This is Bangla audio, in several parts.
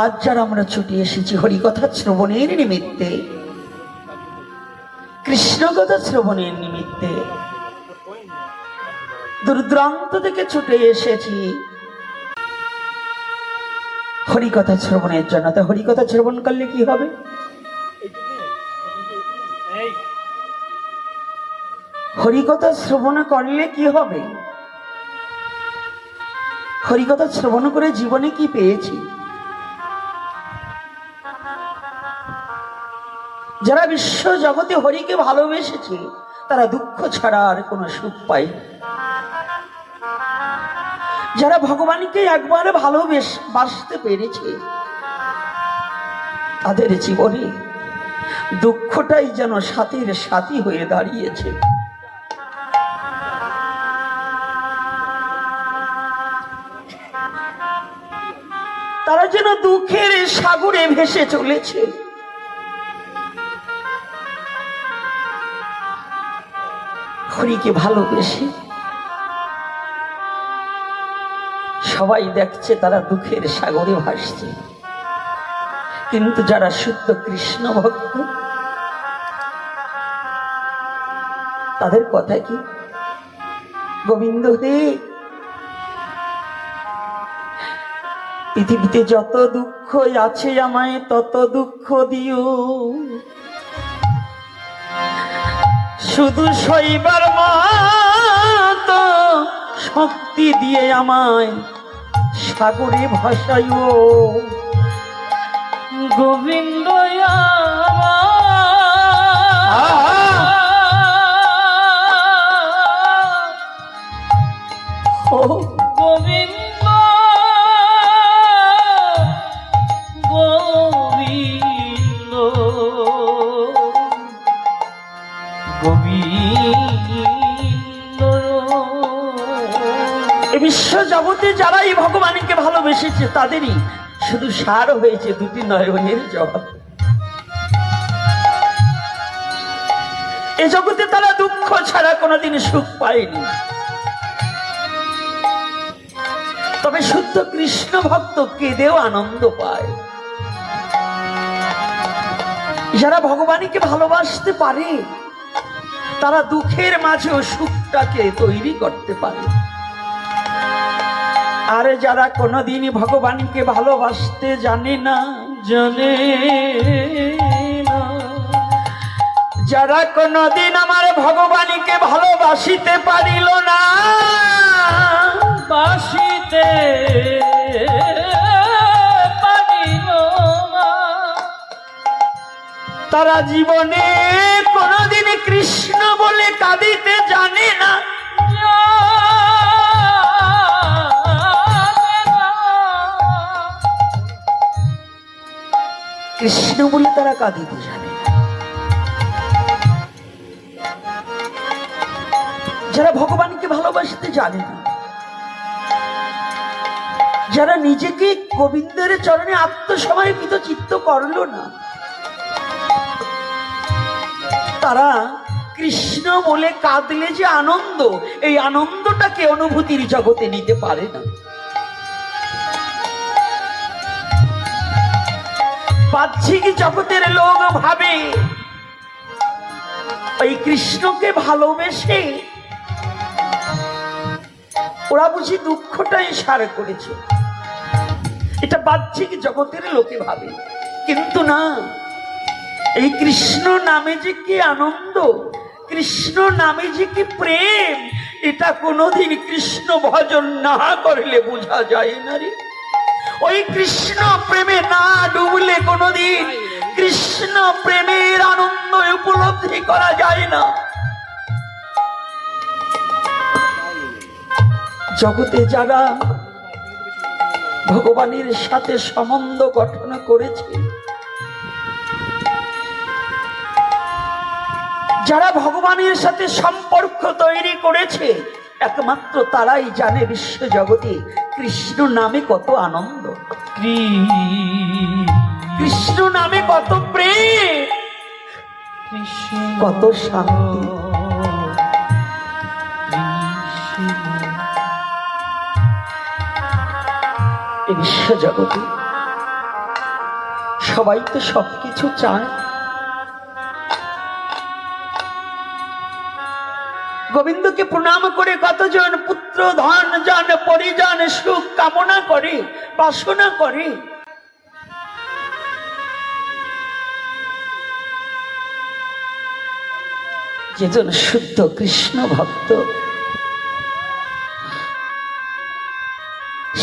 আজ যারা আমরা ছুটে এসেছি হরিকথা শ্রবণের নিমিত্তে, কৃষ্ণকথা শ্রবণের নিমিত্তে, দূরদূরান্ত থেকে ছুটে এসেছি হরিকথা শ্রবণের জন্য। তা হরিকথা শ্রবণ করলে কি হবে? হরিকথা শ্রবণ করলে কি হবে? হরিকথা শ্রবণ করে জীবনে কি পেয়েছি? যারা বিশ্ব জগতে হরিকে ভালোবেসেছে, তারা দুঃখ ছাড়া আর কোনো সুখ না। যারা ভগবানকে একবার ভালোবেস, বাসতে পেরেছে, তাদের জীবনে দুঃখটাই যেন সাথীর সাথী হয়ে দাঁড়িয়েছে তারা যেন দুঃখের সাগরে ভেসে চলেছে হরিকে ভালোবেসে? সবাই দেখছে তারা দুঃখের সাগরে ভাসছে। কিন্তু যারা শুদ্ধ কৃষ্ণ ভক্ত, তাদের কথা কি? গোবিন্দ পৃথিবীতে যত দুঃখ আছে আমায়, তত দুঃখ দিও। শুধু শৈবার মতো শক্তি দিয়ে আমায় সাগরে ভাসাইও। গোবিন্দ ও বিশ্ব জগতে যারা এই ভগবানকে ভালোবেসেছে, তাদেরই শুধু সার হয়েছে দুটি নয়নের জবাব। এ জগতে তারা দুঃখ ছাড়া কোনোদিন সুখ পায়নি। তবে শুদ্ধ কৃষ্ণ ভক্ত কেঁদেও আনন্দ পায়। যারা ভগবানকে ভালোবাসতে পারে তারা দুঃখের মাঝেও সুখটাকে তৈরি করতে পারে। আর যারা কোনোদিনই ভগবানকে ভালোবাসতে জানে না, জানে যারা কোনোদিন আমার ভগবানকে ভালোবাসিতে পারিল না, বাসিতে তারা জীবনে কোনোদিন কৃষ্ণ বলে কাঁদিতে জানে না। কৃষ্ণ বলে তারা কাঁদিতে জানে যারা ভগবানকে ভালোবাসতে জানে না, যারা নিজেকে গোবিন্দের চরণে আত্মসমর্পিত চিত্ত করল না তারা কৃষ্ণ বলে কাঁদলে যে আনন্দ, এই আনন্দটাকে অনুভূতির জগতে নিতে পারে না। বাহ্যিক জগতের লোক ভাবে ওই কৃষ্ণকে ভালোবেসে ওরা বুঝি দুঃখটাই সার করেছে। এটা বাহ্যিক জগতের লোকে ভাবে, কিন্তু না। এই কৃষ্ণ নামে যে কি আনন্দ, কৃষ্ণ নামে যে কি প্রেম, এটা কোনোদিন কৃষ্ণ ভজন না করলে বোঝা যায় না রে। ওই কৃষ্ণ প্রেমে না ডুবলে কোনোদিন কৃষ্ণ প্রেমের আনন্দ উপলব্ধি করা যায় না। জগতে যারা ভগবানের সাথে সম্বন্ধ গঠন করেছে যারা ভগবানের সাথে সম্পর্ক তৈরি করেছে, একমাত্র তারাই জানে বিশ্ব জগতে কৃষ্ণ নামে কত আনন্দ। কৃষ্ণ নামে কত প্রেম, কত শান্তি। বিশ্ব জগতে সবাই তো সবকিছু চায়। গোবিন্দকে প্রণাম করে কতজন পুত্র, ধন, জন, পরিজন, সুখ কামনা করে, বাসনা করে। যেজন শুদ্ধ কৃষ্ণ ভক্ত,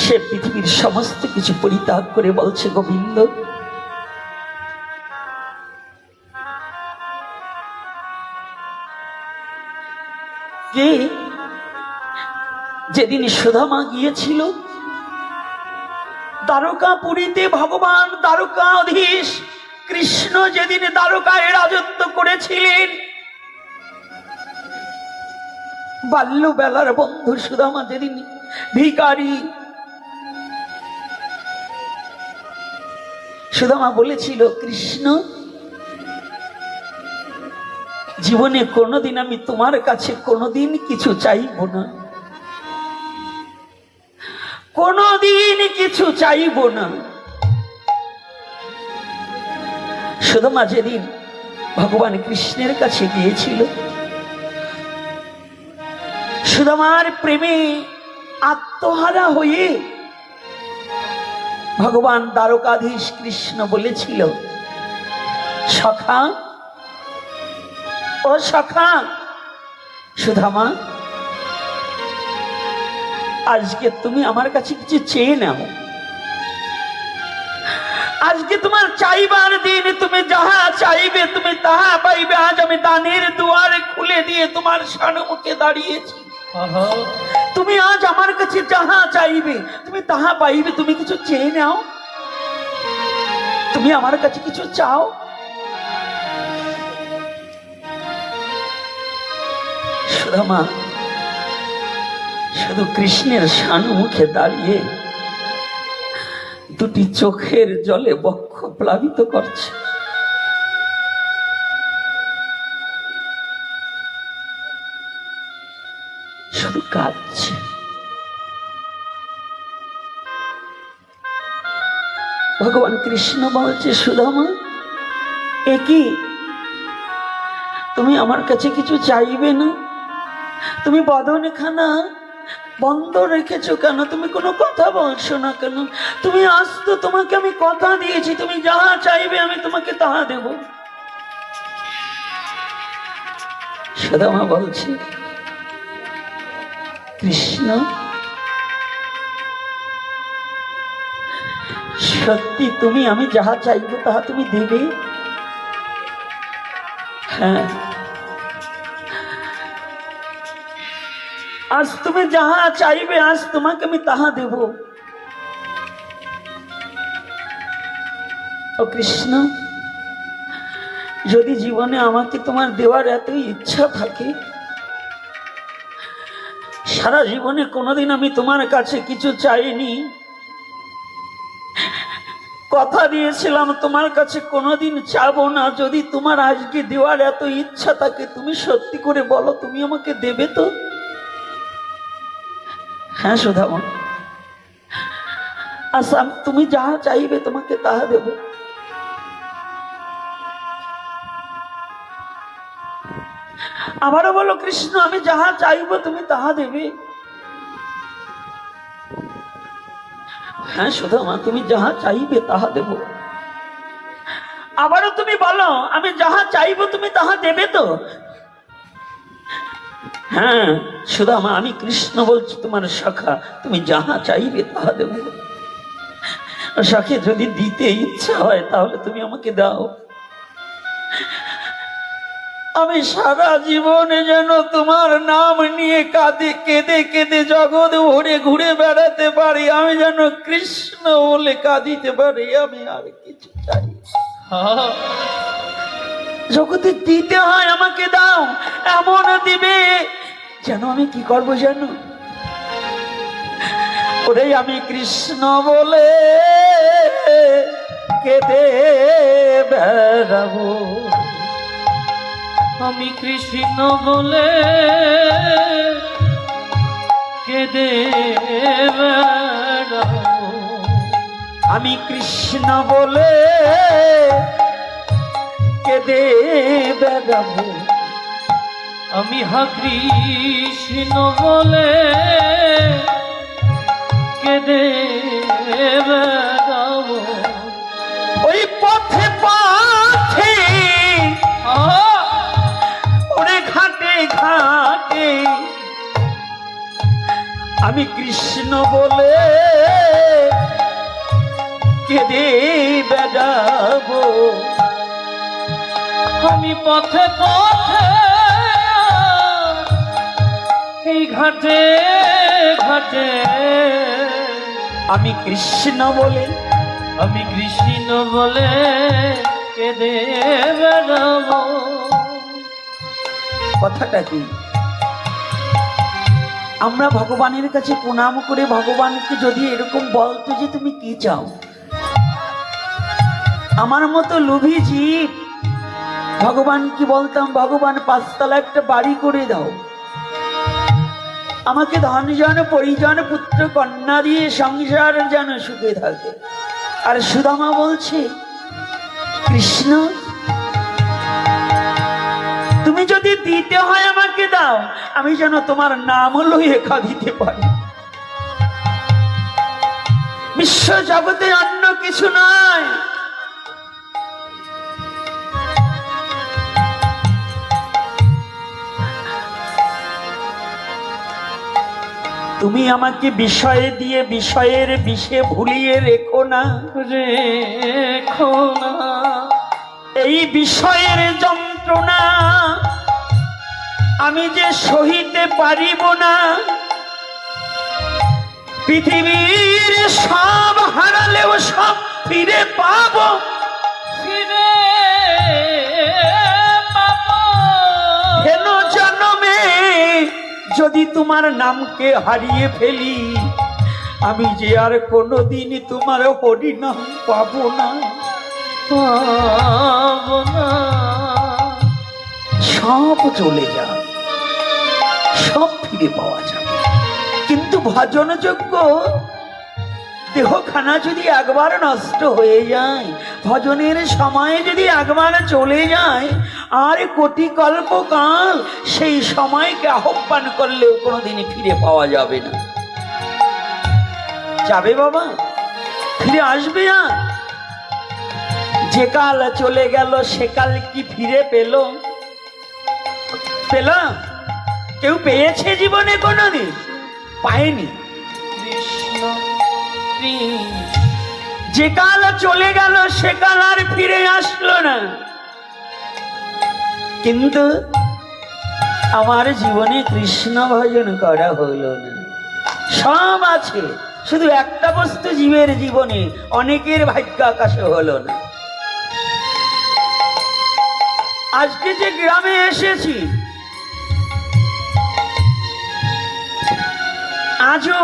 সে পৃথিবীর সমস্ত কিছু পরিত্যাগ করে বলছে, গোবিন্দ কে যেদিন সুধামা গিয়েছিল দ্বারকাপুরীতে ভগবান দ্বারকাধীশ কৃষ্ণ যেদিন দ্বারকায় রাজত্ব করেছিলেন, বাল্যবেলার বন্ধু সুদামা যেদিন ভিকারি সুদামা বলেছিল, কৃষ্ণ জীবনে কোনোদিন আমি তোমার কাছে কোনোদিন কিছু চাইব না। কোনোদিন কিছু চাইব না। সুদামা যেদিন ভগবান কৃষ্ণের কাছে গিয়েছিল সুদামার প্রেমে আত্মহারা হয়ে ভগবান দ্বারকাধীশ কৃষ্ণ বলেছিল, সখা ও সখা সুধামা আজকে তুমি আমার কাছে কিছু চেয়ে নাও। আজকে তোমার চাইবার দিন তুমি যাহা চাইবে তুমি তাহা পাইবে। আজ আমি দানের দুয়ারে খুলে দিয়ে তোমার সানমুখে দাঁড়িয়েছি। তুমি আজ আমার কাছে যাহা চাইবে তুমি তাহা পাইবে। তুমি কিছু চেয়ে নাও। তুমি আমার কাছে কিছু চাও। সুদামা শুধু কৃষ্ণের মুখে দাঁড়িয়ে দুটি চোখের জলে বক্ষ প্লাবিত করছে। শুধু কাঁদছে। ভগবান কৃষ্ণ বলছে, সুধামা একই তুমি আমার কাছে কিছু চাইবে না? তুমি বদনখানা বন্ধ রেখেছো কেন? তুমি কোনো কথা বলছো না কেন? তুমি আজ তো তোমাকে আমি কথা দিয়েছি, তুমি যাহা চাইবে আমি তোমাকে তাহা দেব। সুদামা বলছে, কৃষ্ণ, সত্যি তুমি আমি যাহা চাইব তাহা তুমি দেবে? হ্যাঁ। আজ তুমি যাহা চাইবে, আজ তোমাকে আমি তাহা দেব। ও কৃষ্ণ, যদি জীবনে আমাকে তোমার দেওয়ার এত ইচ্ছা থাকে, সারা জীবনে কোনোদিন আমি তোমার কাছে কিছু চাইনি। কথা দিয়েছিলাম, তোমার কাছে কোনোদিন চাবো না। যদি তোমার আজকে দেওয়ার এত ইচ্ছা থাকে, তুমি সত্যি করে বলো, তুমি আমাকে দেবে তো? হ্যাঁ সুধামন। আচ্ছা আমি- তুমি যাহা চাইবে তোমাকে তাহা দেব। আবারও বলো, কৃষ্ণ, আমি যাহা চাইব তুমি তাহা দেবে। হ্যাঁ সুধামা, তুমি যাহা চাইবে তাহা দেব। আবারও তুমি বলো, আমি যাহা চাইব তুমি তাহা দেবে তো? হ্যাঁ সুদামা, আমি কৃষ্ণ বলছি, তোমার সখা তুমি যাহা চাইবে তাহা দেব। সখে যদি দিতে ইচ্ছা হয়, তাহলে তুমি আমাকে দাও। আমি সারা জীবনে যেন তোমার নাম নিয়ে কাঁদে, কেঁদে কেঁদে জগৎ ভরে ঘুরে বেড়াতে পারি, আমি যেন কৃষ্ণ বলে কাঁদিতে পারি, আমি আর কিছু চাই জগতে দিতে হয় আমাকে দাও, এমন দিবে। যেন আমি কি করব জানো? ওরে আমি কৃষ্ণ বলে কেঁদে বেড়াবো। আমি কৃষ্ণ বলে কেঁদে বেড়াবো। আমি কৃষ্ণ বলে কেঁদে বেড়াবো আমি হা কৃষ্ণ বলে কেঁদে বেড়াবো ওই পথে পথে! ওরে ঘাটে ঘাটে, আমি কৃষ্ণ বলে কেঁদে বেড়াবো আমি পথে পথে এই ঘাটে ঘাটে। আমি কৃষ্ণ বলে আমি কৃষ্ণ বলে কেঁদে বেড়াবো। কথাটা কি? আমরা ভগবানের কাছে প্রণাম করে ভগবানকে যদি এরকম বলতো যে তুমি কি চাও? আমার মতো লোভী জীব ভগবান কি বলতাম? ভগবান, পাঁচতলা একটা বাড়ি করে দাও। আমাকে ধনজন পরিজন, পুত্র, কন্যা দিয়ে সংসার যেন সুখে থাকে। আর সুদামা বলছে, কৃষ্ণ, তুমি যদি দিতে হয় আমাকে দাও, আমি যেন তোমার নাম লেখা দিতে পারি। বিশ্ব জগতে অন্য কিছু নয়। তুমি আমাকে বিষয়ে দিয়ে বিষয়ের বিষে ভুলিয়ে রেখো না। রেখো না। এই বিষয়ের যন্ত্রণা আমি যে সহিতে পারিব না। পৃথিবীর সব হারালেও সব ফিরে পাবো। যদি তোমার নামকে হারিয়ে ফেলি আমি যে আর কোনোদিন তোমার হরিনাম পাবো না। পাবো না। সব চলে যায় সব ফিরে পাওয়া যাবে। কিন্তু ভজনযোগ্য দেহখানা যদি একবার নষ্ট হয়ে যায় ভজনের সময় যদি একবার চলে যায় আর কোটি কল্পকাল সেই সময়কে আহ্বান করলেও কোনোদিনই ফিরে পাওয়া যাবে না। যাবে বাবা, ফিরে আসবে আর যে কাল চলে গেল, সে কাল কি ফিরে পেল? পেলাম। কেউ পেয়েছে জীবনে কোনোদিন? পায়নি। যে কাল চলে গেল, সে কাল আর ফিরে আসলো না। কিন্তু আমার জীবনে কৃষ্ণ ভজন করা হলো না। সব আছে, শুধু একটা বস্তু জীবের জীবনে, অনেকের ভাগ্য আকাশে হলো না। আজকে যে গ্রামে এসেছি, আজও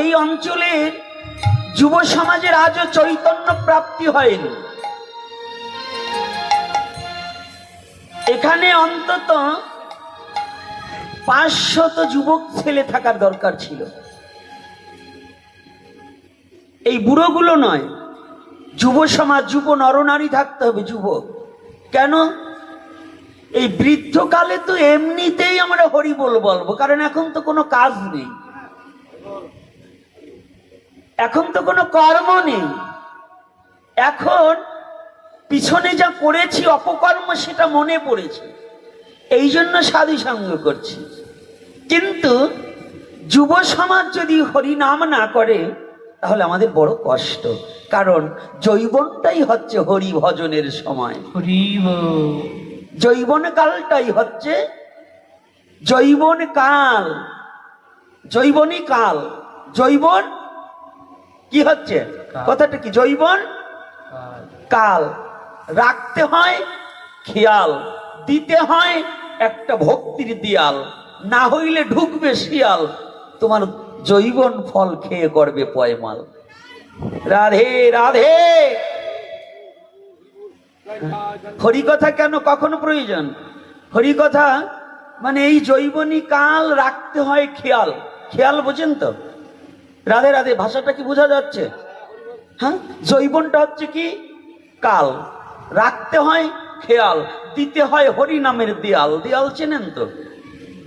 এই অঞ্চলের যুব সমাজের আজও চৈতন্য প্রাপ্তি হয়নি। এখানে অন্তত পাঁচশত যুবক ছেলে থাকার দরকার ছিল। এই বুড়োগুলো নয়, যুব সমাজ, যুব নরনারী থাকতে হবে যুবক কেন? এই বৃদ্ধকালে তো এমনিতেই আমরা হরি বল বলব, কারণ এখন তো কোনো কাজ নেই। এখন তো কোনো কর্ম নেই। এখন পিছনে যা করেছি অপকর্ম সেটা মনে পড়েছে। এই জন্য সাধু সঙ্গ করছি। কিন্তু যুব সমাজ যদি হরি নাম না করে তাহলে আমাদের বড় কষ্ট। কারণ জৈবনটাই হচ্ছে হরি ভজনের সময়। জৈবন কালটাই হচ্ছে জৈবন কাল জৈবনী কাল জৈবন কি হচ্ছে? কথাটা কি? জৈবন কাল রাখতে হয়, খেয়াল। দিতে হয় একটা ভক্তির দিয়াল। না হইলে ঢুকবে শিয়াল। তোমার জৈবন ফল খেয়ে করবে পয়মাল। রাধে রাধে! হরিকথা কেন কখন প্রয়োজন? হরিকথা মানে এই জৈবনী কাল রাখতে হয় খেয়াল। খেয়াল বোঝেন তো? রাধে রাধে, ভাষাটা কি বোঝা যাচ্ছে? হ্যাঁ? জৈবনটা হচ্ছে কি? কাল। রাখতে হয় খেয়াল, দিতে হয় হরি নামের দেয়াল। দেয়াল চেনেন তো?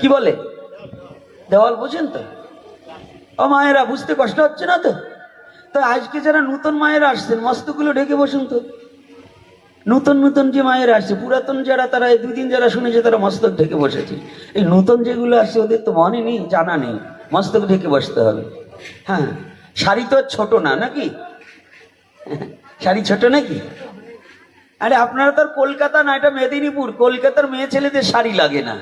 কি বলে? দেওয়াল বোঝেন তো? ও মায়েরা, বুঝতে কষ্ট হচ্ছে না তো? তো আজকে যারা নতুন মায়েরা আসছেন মস্তগুলো ঢেকে বসুন তো। নতুন নতুন যে মায়েরা আসছে, পুরাতন যারা, তারা এই দুদিন যারা শুনেছে, তারা মস্তক ঢেকে বসেছে। এই নতুন যেগুলো আসছে, ওদের তো মনে নেই, জানা নেই। মস্তক ঢেকে বসতে হবে। হ্যাঁ শাড়ি তো ছোট না, নাকি? শাড়ি ছোট নাকি? আরে আপনারা তো কলকাতা না, এটা মেদিনীপুর। কলকাতার মেয়ে ছেলেদের শাড়ি লাগে না।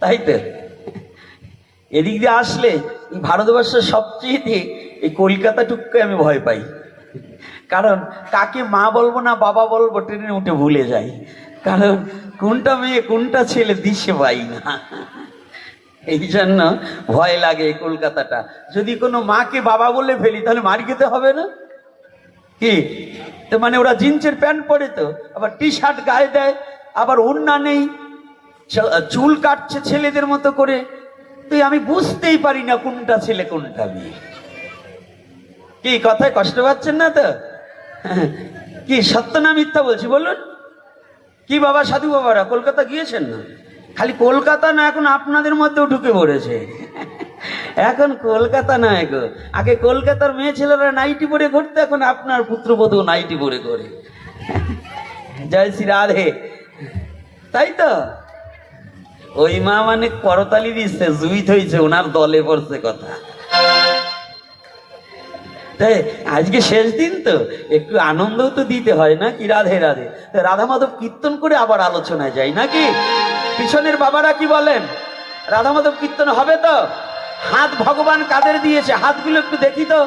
তাই তো। এদিক দিয়ে আসলে ভারতবর্ষের সবচেয়ে এই কলকাতা টুককে আমি ভয় পাই। কারণ কাকে মা বলব না বাবা বলব ট্রেনে উঠে ভুলে যাই। কারণ কোনটা মেয়ে, কোনটা ছেলে দিশে পাই না। এই জন্য ভয় লাগে কলকাতাটা। যদি কোনো মাকে বাবা বলে ফেলি, তাহলে মার খেতে হবে না? কি? তো মানে ওরা জিন্সের প্যান্ট পরে তো, আবার টি শার্ট গায়ে দেয়, আবার ওড়না নেই চুল কাটছে ছেলেদের মতো করে। তুই, আমি বুঝতেই পারি না কোনটা ছেলে, কোনটা মেয়ে। কি, কথায় কষ্ট পাচ্ছেন না তো? কি, সত্য না মিথ্যা বলছি, বলুন। কি বাবা, সাধু বাবারা, কলকাতা গিয়েছেন না? খালি কলকাতা না, এখন আপনাদের মধ্যেও ঢুকে পড়েছে। এখন কলকাতা না গো। আগে কলকাতার মেয়ে ছেলেরা নাইটি পরে ঘুরতে, এখন আপনার পুত্রবধূ নাইটি পরে করে জয় শ্রী রাধে। তাই তো? ওই মা মানে করতালি দিচ্ছে, জুই থইছে ওনার দলে পড়ছে কথা। তাই আজকে শেষ দিন তো, একটু আনন্দও তো দিতে হয় না কি রাধে রাধে? রাধা মাধব কীর্তন করে আবার আলোচনায় যাই নাকি? পিছনের বাবারা কি বলেন? রাধা মাধব কীর্তন হবে তো? হাত ভগবান কাদের দিয়েছে? হাতগুলো একটু দেখি তো।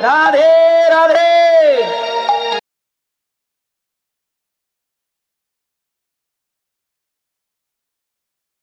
রাধে রাধে।